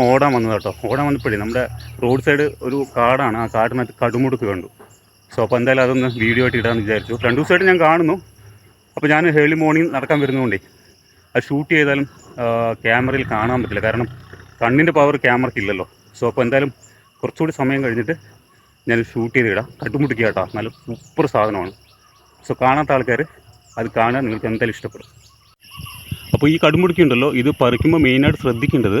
ഓടാൻ വന്നത് കേട്ടോ. ഓടാൻ വന്നപ്പോഴേ നമ്മുടെ റോഡ് സൈഡ് ഒരു കാടാണ്. ആ കാടിനകത്ത് കടുമുടുക്ക് കണ്ടു. സോ അപ്പോൾ എന്തായാലും അതൊന്ന് വീഡിയോ ആയിട്ട് ഇടാമെന്ന് വിചാരിച്ചു. രണ്ട് ദിവസമായിട്ട് ഞാൻ കാണുന്നു. അപ്പോൾ ഞാൻ ഹേളി മോർണിംഗ് നടക്കാൻ വരുന്നതുകൊണ്ടേ അത് ഷൂട്ട് ചെയ്താലും ക്യാമറയിൽ കാണാൻ പറ്റില്ല. കാരണം കണ്ണിന്റെ പവർ ക്യാമറയ്ക്ക് ഇല്ലല്ലോ. സോ അപ്പോൾ എന്തായാലും കുറച്ചുകൂടി സമയം കഴിഞ്ഞിട്ട് ഞാൻ ഷൂട്ട് ചെയ്ത് ഇടാം. കട്ടുമുട്ടിക്കുക കേട്ടോ. നല്ല സൂപ്പർ സാധനമാണ്. സോ കാണാത്ത ആൾക്കാർ അത് കാണാൻ നിങ്ങൾക്ക് എന്തായാലും ഇഷ്ടപ്പെടും. അപ്പോൾ ഈ കടുമുടുക്കി ഉണ്ടല്ലോ. ഇത് പറിക്കുമ്പോൾ മെയിനായിട്ട് ശ്രദ്ധിക്കേണ്ടത്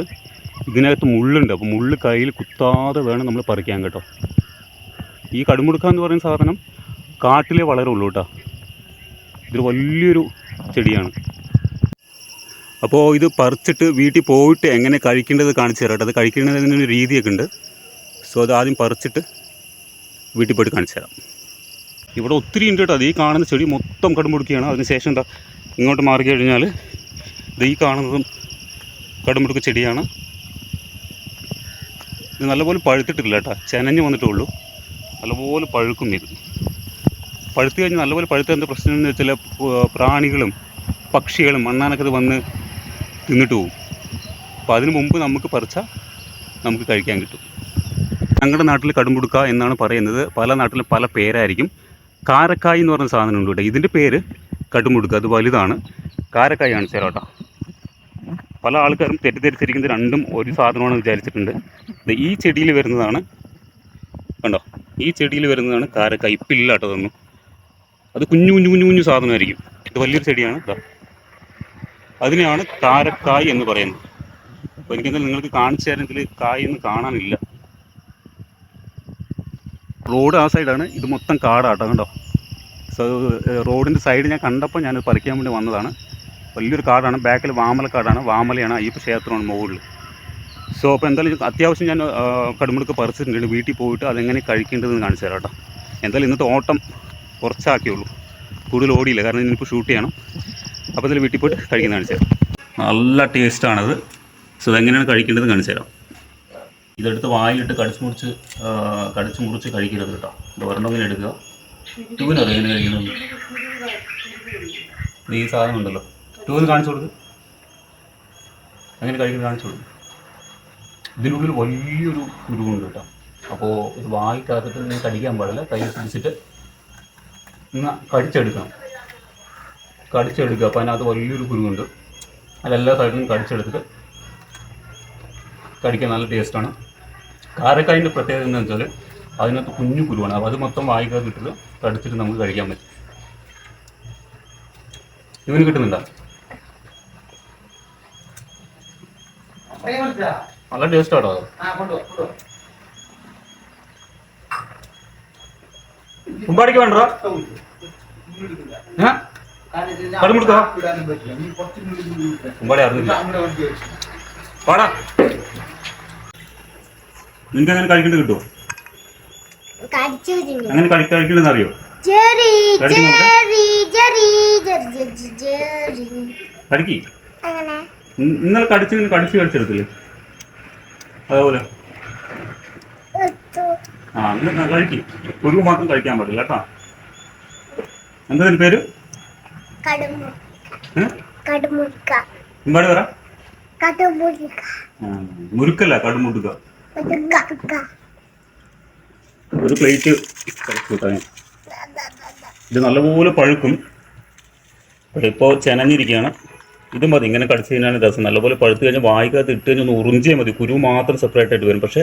ഇതിനകത്ത് മുള്ളുണ്ട്. അപ്പോൾ മുള്ള് കയ്യിൽ കുത്താതെ വേണം നമ്മൾ പറിക്കാൻ കേട്ടോ. ഈ കടുമുടുക്ക എന്ന് പറയുന്ന സാധനം കാട്ടിലേ വളരുള്ളൂ കേട്ടോ. ഇതൊരു വലിയൊരു ചെടിയാണ്. അപ്പോൾ ഇത് പറിച്ചിട്ട് വീട്ടിൽ പോയിട്ട് എങ്ങനെ കഴിക്കേണ്ടത് കാണിച്ചു തരാം അത് കഴിക്കേണ്ടതിനൊരു രീതിയൊക്കെ ഉണ്ട്. സോ അത് ആദ്യം പറിച്ചിട്ട് വീട്ടിൽ പോയിട്ട് കാണിച്ചു തരാം. ഇവിടെ ഒത്തിരി ഉണ്ട് കേട്ടോ. അത് ഈ കാണുന്ന ചെടി മൊത്തം കടുമുടുക്കിയാണ്. അതിനുശേഷം എന്താ ഇങ്ങോട്ട് മാറി കഴിഞ്ഞാൽ ഇത് ഈ കാണുന്നതും കടുമുടുക്ക ചെടിയാണ്. ഇത് നല്ലപോലെ പഴുത്തിട്ടില്ല കേട്ടോ. ചെനഞ്ഞ് വന്നിട്ടേ ഉള്ളൂ. നല്ലപോലെ പഴുക്കും ഇത്. പഴുത്ത് കഴിഞ്ഞ് നല്ലപോലെ പഴുത്ത എന്താ പ്രശ്നം എന്ന് വെച്ചാൽ പ്രാണികളും പക്ഷികളും മണ്ണാനൊക്കെ ഇത് വന്ന് തിന്നിട്ട് പോകും അപ്പോൾ അതിന് മുമ്പ് നമുക്ക് പറിച്ചാൽ നമുക്ക് കഴിക്കാൻ കിട്ടും. ഞങ്ങളുടെ നാട്ടിൽ കടുംകുടുക്ക എന്നാണ് പറയുന്നത്. പല നാട്ടിലും പല പേരായിരിക്കും. കാരക്കായ് എന്ന് പറയുന്ന സാധനം ഉണ്ട് കേട്ടോ. ഇതിന്റെ പേര് കടുംകുടുക്ക അത് വലുതാണ്. കാരക്കായാണ് ചേരോട്ടോ പല ആൾക്കാരും തെറ്റിദ്ധരിച്ചിരിക്കുന്നത് രണ്ടും ഒരു സാധനമാണെന്ന് വിചാരിച്ചിട്ടുണ്ട്. ഈ ചെടിയിൽ വരുന്നതാണ് കണ്ടോ? ഈ ചെടിയിൽ വരുന്നതാണ് കാരക്ക. ഇപ്പില്ലാട്ടതൊന്നും അത് കുഞ്ഞു കുഞ്ഞു കുഞ്ഞു കുഞ്ഞു സാധനമായിരിക്കും. ഇത് വലിയൊരു ചെടിയാണ് അതിനെയാണ് കാരക്കായ് എന്ന് പറയുന്നത്. അപ്പോൾ എനിക്കെന്തായാലും നിങ്ങൾക്ക് കാണിച്ചു തരണമെങ്കിൽ കായ് ഒന്നും കാണാനില്ല. റോഡ് ആ സൈഡാണ്. ഇത് മൊത്തം കാടാട്ടോ കണ്ടോ? സോ റോഡിന്റെ സൈഡ് ഞാൻ കണ്ടപ്പോൾ ഞാനത് പറിക്കാൻ വേണ്ടി വന്നതാണ്. വലിയൊരു കാടാണ്. ബാക്കിൽ വാമലക്കാടാണ്. വാമലയാണ് അയ്യപ്പ ക്ഷേത്രമാണ് മുകളിൽ സോ അപ്പോൾ എന്തായാലും അത്യാവശ്യം ഞാൻ കടുമുടുക്ക് പറിച്ചിട്ടുണ്ട്. വീട്ടിൽ പോയിട്ട് അതെങ്ങനെ കഴിക്കേണ്ടതെന്ന് കാണിച്ചു തരാം കേട്ടോ. എന്തായാലും ഇന്നത്തെ ഓട്ടം കുറച്ചാക്കിയുള്ളൂ. കൂടുതൽ ഓടിയില്ല. കാരണം ഇനിയിപ്പോൾ ഷൂട്ട് ചെയ്യണം. അപ്പോൾ ഇതിൽ വീട്ടിൽ പോയിട്ട് കഴിക്കുന്ന കാണിച്ചു തരാം. നല്ല ടേസ്റ്റാണത് സോ അതെങ്ങനെയാണ് കഴിക്കേണ്ടത് കാണിച്ചു തരാം. ഇതെടുത്ത് വായിലിട്ട് കടിച്ചു മുറിച്ച് കടിച്ചു മുറിച്ച് കഴിക്കരുത് കേട്ടോ. ഇത് ഒരെണ്ണമെങ്കിലും എടുക്കുക. ടൂവിനറിയാം എങ്ങനെ കഴിക്കുന്നത്? ഈ സാധനം ഉണ്ടല്ലോ. ടൂവിന് കാണിച്ചു കൊടുക്ക്. അങ്ങനെ കഴിക്കുന്നത് കാണിച്ചു കൊടുക്കും. ഇതിനുള്ളിൽ വലിയൊരു കുരുവുണ്ട് കേട്ടോ. അപ്പോൾ ഇത് വായിക്കകത്തിട്ട് നിങ്ങൾ കടിക്കാൻ പാടില്ല. കൈ പിടിച്ചിട്ട് ഇന്ന് കടിച്ചെടുക്കണം. കടിച്ചെടുക്കുക. അപ്പോൾ അതിനകത്ത് വലിയൊരു കുരുവുണ്ട് അതെല്ലാ സൈഡിലും കടിച്ചെടുത്തിട്ട് കടിക്കാൻ നല്ല ടേസ്റ്റാണ്. കാരക്കായന്റെ പ്രത്യേകത എന്താ വെച്ചാൽ അതിനകത്ത് കുഞ്ഞു കുരുവാണ്. അപ്പോൾ അത് മൊത്തം വായിക്കാതെ ഇട്ടിട്ട് കടിച്ചിട്ട് നമുക്ക് കഴിക്കാൻ പറ്റും. ഇവന് കിട്ടുന്നുണ്ടോ? നല്ല ടേസ്റ്റ് ആണോ അത് കുമ്പാടിക്ക് വേണ്ടോ കടുമുടുക്കോ അറിഞ്ഞില്ല. പാടാ അങ്ങനെ കഴിക്കേണ്ടത് കിട്ടുമോ. അങ്ങനെ കഴിക്കേണ്ടത് അറിയോ? കടിക്ക് നോക്ക്. Jerry Jerry Jerry Jerry Jerry. കടിക്കി അങ്ങനെ. ഇന്നലെ കടിച്ച് കടിച്ച് കടിച്ചെടുത്തില്ലേ അതേപോലെ. ആ അങ്ങനെ കഴിക്കും. ഒരു മാത്രം കഴിക്കാൻ പാടില്ല കേട്ടോ. എന്താ ഇതിന്റെ പേര്? പറ? മുരുക്കല്ല കടുമുട്ടുക മുടുക്ക ഒരു പ്ലേറ്റ് ഇത് നല്ലപോലെ പഴുക്കും. ഇപ്പോൾ ചെനഞ്ഞിരിക്കുകയാണ്. ഇത് മതി ഇങ്ങനെ കടിച്ചു കഴിഞ്ഞാൽ രസം. നല്ലപോലെ പഴുത്ത് കഴിഞ്ഞാൽ വായിക്കാത്ത ഇട്ട് കഴിഞ്ഞാൽ ഒന്ന് ഉറിഞ്ചേ മതി. കുരു മാത്രം സെപ്പറേറ്റ് ആയിട്ട് വരും. പക്ഷേ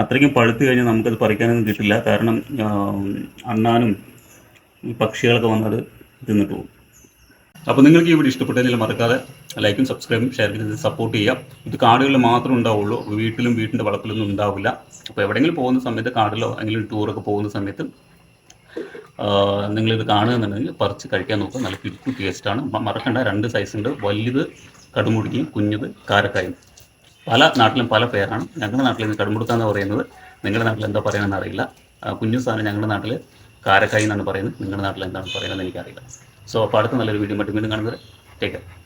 അത്രയ്ക്കും പഴുത്ത് കഴിഞ്ഞാൽ നമുക്കത് പറിക്കാനൊന്നും കിട്ടില്ല. കാരണം അണ്ണാനും ഈ പക്ഷികളൊക്കെ വന്നത് തിന്നിട്ട് പോകും. അപ്പോൾ നിങ്ങൾക്ക് ഈ വീഡിയോ ഇഷ്ടപ്പെട്ടതിൽ മറക്കാതെ ലൈക്കും സബ്സ്ക്രൈബും ഷെയർ ചെയ്ത് സപ്പോർട്ട് ചെയ്യാം ഇത് കാടുകളിൽ മാത്രമേ ഉണ്ടാവുള്ളൂ. വീട്ടിലും വീട്ടിന്റെ വളപ്പിലൊന്നും ഉണ്ടാവില്ല. അപ്പോൾ എവിടെയെങ്കിലും പോകുന്ന സമയത്ത് കാടിലോ അല്ലെങ്കിൽ ടൂറൊക്കെ പോകുന്ന സമയത്ത് നിങ്ങളിത് കാണുകയെന്നുണ്ടെങ്കിൽ പറിച്ച് കഴിക്കാൻ നോക്കുക. നല്ല കിടു ടേസ്റ്റാണ് മറക്കണ്ട. രണ്ട് സൈസ് ഉണ്ട്. വലുത് കടുമുടിക്കും കുഞ്ഞത് കാരക്കായും. പല നാട്ടിലും പല പേരാണ്. ഞങ്ങളുടെ നാട്ടിൽ ഇത് കടുമുടുക്ക എന്ന് പറയുന്നത്. നിങ്ങളുടെ നാട്ടിൽ എന്താ പറയുന്നതെന്ന് അറിയില്ല. കുഞ്ഞു സാധനം ഞങ്ങളുടെ നാട്ടിൽ കാരക്കായി എന്നാണ് പറയുന്നത്. നിങ്ങളുടെ നാട്ടിൽ എന്താണ് പറയുന്നത് എനിക്കറിയില്ല. സോ അപ്പോൾ അടുത്ത നല്ലൊരു വീഡിയോ മറ്റും വീണ്ടും കാണുന്നത് ടേക്ക് കെയർ